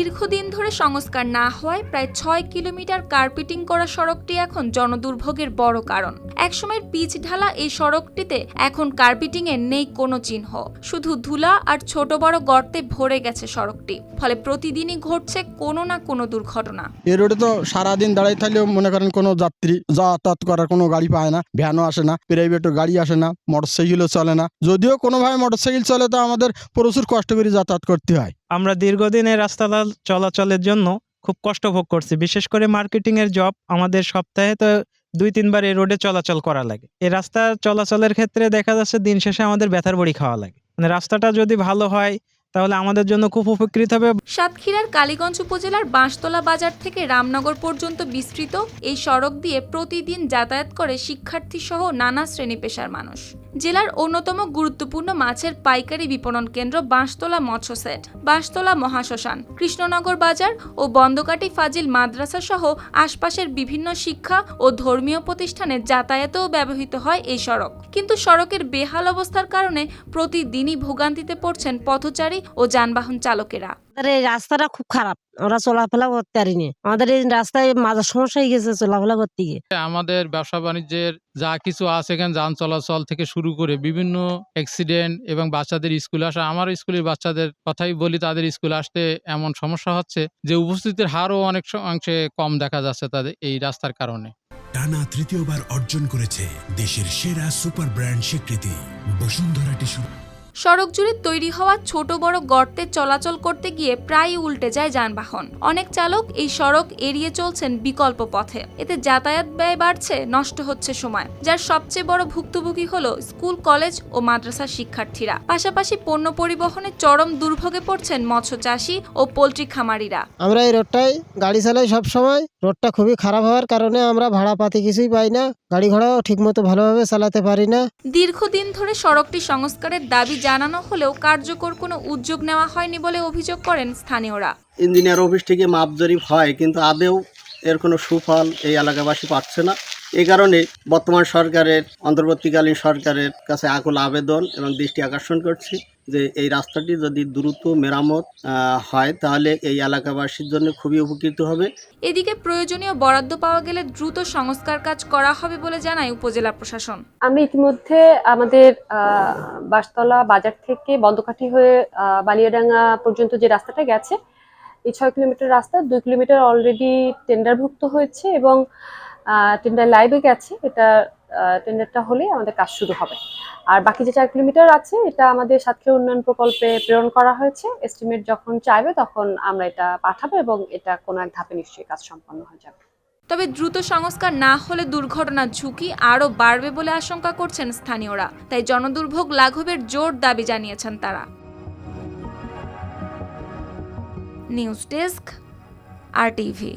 দীর্ঘদিন ধরে সংস্কার না হওয়ায় প্রায় ছয় কিলোমিটার কার্পেটিং করা সড়কটি এখন জনদুর্ভোগের বড় কারণ। একসময়ের পিচ ঢালা এই সড়কটিতে এখন কার্পেটিং এর নেই কোনো চিহ্ন। শুধু ধুলা আর ছোট বড় গর্তে ভরে গেছে সড়কটি। ফলে প্রতিদিনই ঘটছে কোনো না কোনো দুর্ঘটনা। এই রোডে তো সারাদিন দাঁড়াই থাকলেও মনে করেন কোনো যাত্রী যাতায়াত করার কোনো গাড়ি পায় না, ভ্যানও আসে না, প্রাইভেটও গাড়ি আসে না, মোটরসাইকেলও চলে না। যদিও কোনোভাবে মোটরসাইকেল চলে, তো আমাদের প্রচুর কষ্ট করে যাতায়াত করতে হয়। আমরা দীর্ঘদিন এই রাস্তা চলাচলের জন্য খুব কষ্ট ভোগ করছি। বিশেষ করে মার্কেটিং এর জব আমাদের সপ্তাহে তো দুই, তিনবার এই রোডে চলাচল করা লাগে। এই রাস্তা চলাচলের ক্ষেত্রে দেখা যাচ্ছে দিন শেষে আমাদের ব্যথার বড়ি খাওয়া লাগে। মানে রাস্তাটা যদি ভালো হয়, তাহলে আমাদের জন্য খুব উপকৃত হবে। সাতক্ষীরার কালীগঞ্জ উপজেলার বাঁশতলা বাজার থেকে রামনগর পর্যন্ত বিস্তৃত এই সড়ক দিয়ে প্রতিদিন যাতায়াত করে শিক্ষার্থী সহ নানা শ্রেণি পেশার মানুষ। জেলার অন্যতম গুরুত্বপূর্ণ মাছের পাইকারি বিপণন কেন্দ্র বাঁশতলা মৎস্য সেট বাঁশতলা মহাশ্মশান, কৃষ্ণনগর বাজার ও বন্দকাটি ফাজিল মাদ্রাসা সহ আশপাশের বিভিন্ন শিক্ষা ও ধর্মীয় প্রতিষ্ঠানে যাতায়াতেও ব্যবহৃত হয় এই সড়ক। কিন্তু সড়কের বেহাল অবস্থার কারণে প্রতিদিনই ভোগান্তিতে পড়ছেন পথচারী ও যানবাহন চালকেরা। আমাদের এই রাস্তাটা খুব খারাপ। আমরা চলাফেরা করতে পারিনি। আমাদের এই রাস্তায় মাঝে সমস্যা হয়ে গেছে চলাফেরা করতে গিয়ে। আমাদের ব্যবসা বাণিজ্যের যা কিছু আছে এখানে যান চলাচল থেকে শুরু করে বিভিন্ন অ্যাক্সিডেন্ট এবং বাচ্চাদের স্কুলে আসা আমার স্কুলের বাচ্চাদের কথাই বলি তাদের স্কুলে আসতে এমন সমস্যা হচ্ছে যে উপস্থিতির হারও অনেক অংশে কম দেখা যাচ্ছে তাদের এই রাস্তার কারণে। টানা তৃতীয়বার অর্জন করেছে দেশের সেরা সুপার ব্র্যান্ড স্বীকৃতি বসুন্ধরা টিস্যু। সড়ক জুড়ে তৈরি হওয়া ছোট বড় গর্তে চলাচল করতে গিয়ে প্রায়ই উল্টে যায় যানবাহন। অনেক চালক এই সড়ক এড়িয়ে চলছেন বিকল্প পথে। এতে যাতায়াত ব্যয় বাড়ছে নষ্ট হচ্ছে সময়। যার সবচেয়ে বড় ভুক্তভোগী হলো স্কুল কলেজ ও মাদ্রাসার শিক্ষার্থীরা। পাশাপাশি পণ্য পরিবহনে চরম দুর্ভোগে পড়ছেন মৎস্য চাষী ও পোলট্রি খামারিরা। আমরা এই রোডটায় গাড়ি চালাই সব সময় রোডটা খুবই খারাপ হওয়ার কারণে আমরা ভাড়া পাতি কিছুই পাই না। গাড়ি ঘোড়াও ঠিকমতো ভালোভাবে চালাতে পারি না। দীর্ঘদিন ধরে সড়কটি সংস্কারের দাবি জানানো হলেও কার্যকর কোনো উদ্যোগ নেওয়া হয়নি বলে অভিযোগ করেন স্থানীয়রা। ইঞ্জিনিয়ার অফিস থেকে মাপ জরিপ হয়, কিন্তু আদেও এর কোনো সুফল এই এলাকাবাসী পাচ্ছে না। এই কারণে বর্তমান সরকারের অন্তর্বর্তীকালীন সরকারের কাছে আকুল আবেদন এবং দৃষ্টি আকর্ষণ করছি যে এই রাস্তাটি যদি দ্রুত মেরামত হয় তাহলে এই এলাকাবাসীর জন্য খুবই উপকৃত হবে। এদিকে প্রয়োজনীয় বরাদ্দ পাওয়া গেলে দ্রুত সংস্কার কাজ করা হবে বলে জানায় উপজেলা প্রশাসন। আমরা ইতিমধ্যে আমাদের আহ, বাঁশতলা বাজার থেকে বন্ধকাঠি হয়ে বালিয়াডাঙ্গা পর্যন্ত যে রাস্তাটা গেছে এই ছয় কিলোমিটার রাস্তা দুই কিলোমিটার অলরেডি টেন্ডারভুক্ত হয়েছে এবং টেন্ডার লাইভে গেছে। এটা টেন্ডারটা হলে আমাদের কাজ শুরু হবে। আর বাকি যে চার কিলোমিটার আছে, এটা আমাদের সাতক্ষীরা উন্নয়ন প্রকল্পে প্রেরণ করা হয়েছে। এস্টিমেট যখন চাইবে, তখন আমরা এটা পাঠাবো এবং এটা কোনো এক ধাপে নিশ্চয়ই কাজ সম্পন্ন হয়ে যাবে। তবে দ্রুত সংস্কার না হলে দুর্ঘটনার ঝুঁকি আরও বাড়বে বলে আশঙ্কা করছেন স্থানীয়রা। তাই জনদুর্ভোগ লাঘবের জোর দাবি জানিয়েছেন তারা। News desk, R TV.